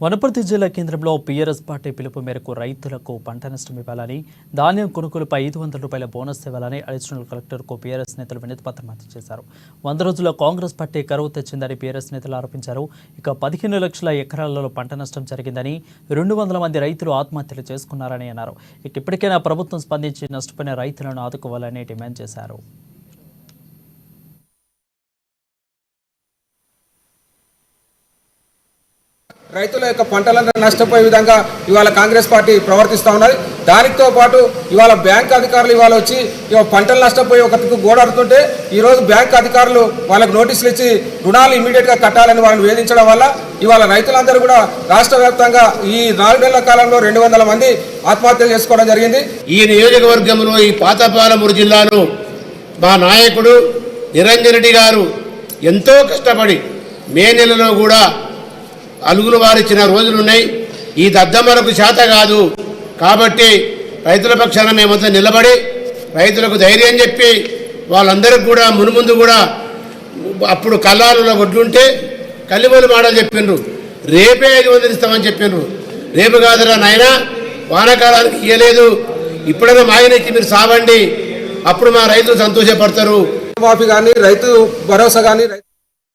వనపర్తి జిల్లా కేంద్రంలో PRS party పిలుపు మేరకు రైతులకు పంట నష్టం ఇవ్వాలని ధాన్యం కొనుగోలుపై ఐదు వందల రూపాయల బోనస్ ఇవ్వాలని అడిషనల్ కలెక్టర్కు పీఆర్ఎస్ నేతలు వినతిపత్రం అందజేశారు. వంద రోజుల్లో కాంగ్రెస్ పార్టీ కరువు తెచ్చిందని పీఆర్ఎస్ నేతలు ఆరోపించారు. ఇక పదిహేను లక్షల ఎకరాలలో పంట నష్టం జరిగిందని రెండు వందల మంది రైతులు ఆత్మహత్యలు చేసుకున్నారని అన్నారు. ఇక ఇప్పటికైనా ప్రభుత్వం స్పందించి నష్టపోయిన రైతులను ఆదుకోవాలని డిమాండ్ చేశారు. రైతుల యొక్క పంటలను నష్టపోయే విధంగా ఇవాళ కాంగ్రెస్ పార్టీ ప్రవర్తిస్తూ ఉన్నది. దానితో పాటు ఇవాళ బ్యాంక్ అధికారులు ఇవాళ వచ్చి ఇవాళ పంటలు నష్టపోయి ఒకరికి గోడాడుతుంటే ఈరోజు బ్యాంక్ అధికారులు వాళ్ళకు నోటీసులు ఇచ్చి రుణాలు ఇమీడియట్గా కట్టాలని వాళ్ళని వేధించడం వల్ల ఇవాళ రైతులందరూ కూడా రాష్ట్ర వ్యాప్తంగా ఈ నాలుగు నెలల కాలంలో రెండు వందల మంది ఆత్మహత్యలు చేసుకోవడం జరిగింది. ఈ నియోజకవర్గంలో ఈ పాతపాలమూరు జిల్లాలో మా నాయకుడు నిరంజన్ రెడ్డి గారు ఎంతో కష్టపడి మే నెలలో కూడా అలుగులు వారిచ్చిన రోజులున్నాయి. ఈ దద్దమ్మలకు చేత కాదు. కాబట్టి రైతుల పక్షాన మేమంతా నిలబడి రైతులకు ధైర్యం చెప్పి వాళ్ళందరికీ కూడా మునుముందు కూడా అప్పుడు కల్లాలలో వడ్లుంటే కలిమలు మాడలు చెప్పిండ్రు రేపే ఐదు వందలు ఇస్తామని చెప్పిండ్రు రేపు కాదురా నాయనా వానాకాలానికి ఇయ్యలేదు. ఇప్పుడైనా మాయనెక్కి మీరు సావండి. అప్పుడు మా రైతులు సంతోషపడతారు. మాఫీ కానీ రైతు భరోసా కానీ